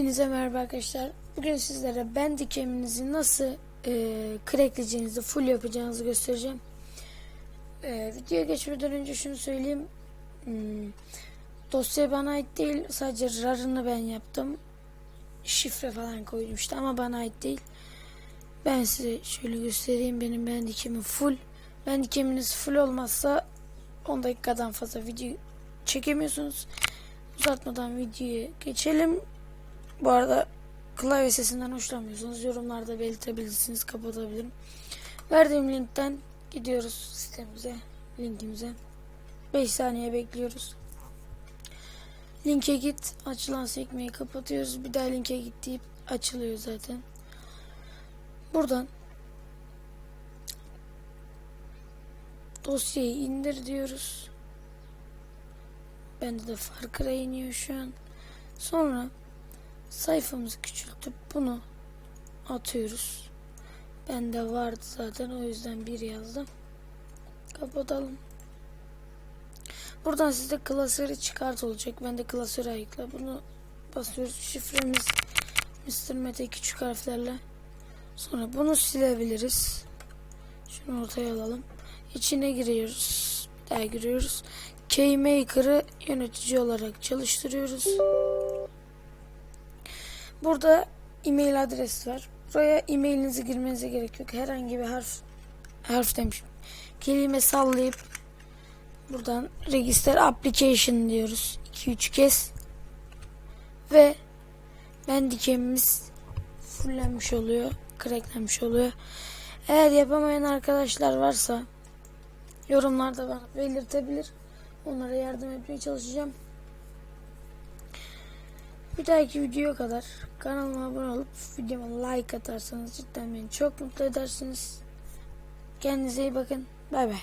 Hepinize merhaba arkadaşlar. Bugün sizlere Bandicam'inizi nasıl e, crackleyeceğinizi, full yapacağınızı göstereceğim. E, videoya geçmeden önce şunu söyleyeyim. Hmm, dosya bana ait değil. Sadece RAR'ını ben yaptım. Şifre falan koydum işte ama bana ait değil. Ben size şöyle göstereyim. Benim Bandicam'im full. Bandicam'iniz full olmazsa 10 dakikadan fazla video çekemiyorsunuz. Uzatmadan videoya geçelim. Bu arada klavye sesinden hoşlanmıyorsanız yorumlarda belirtebilirsiniz. Kapatabilirim. Verdiğim linkten gidiyoruz sitemize, linkimize. 5 saniye bekliyoruz. Linke git. Açılan sekmeyi kapatıyoruz. Bir daha linke git deyip açılıyor zaten. Buradan dosyayı indir diyoruz. Bende de Far Cry iniyor şu an. Sonra sayfamızı küçültüp bunu atıyoruz. Bende vardı zaten o yüzden bir yazdım. Kapatalım. Buradan sizde klasörü çıkart olacak. Ben de klasörü ayıkla. Bunu basıyoruz. Şifremiz Mr. Mete küçük harflerle. Sonra bunu silebiliriz. Şunu ortaya alalım. İçine giriyoruz. Bir daha giriyoruz. Keymaker'ı yönetici olarak çalıştırıyoruz. Burada e-mail adresi var. Buraya e-mailinizi girmenize gerek yok. Herhangi bir harf harf demişim. Kelime sallayıp buradan register application diyoruz. 2-3 kez. Ve bandicam'imiz fullenmiş oluyor. Cracklenmiş oluyor. Eğer yapamayan arkadaşlar varsa yorumlarda bana belirtebilir. Onlara yardım etmeye çalışacağım. Bir dahaki videoya kadar kanalıma abone olup videoma like atarsanız cidden beni çok mutlu edersiniz. Kendinize iyi bakın. Bay bay.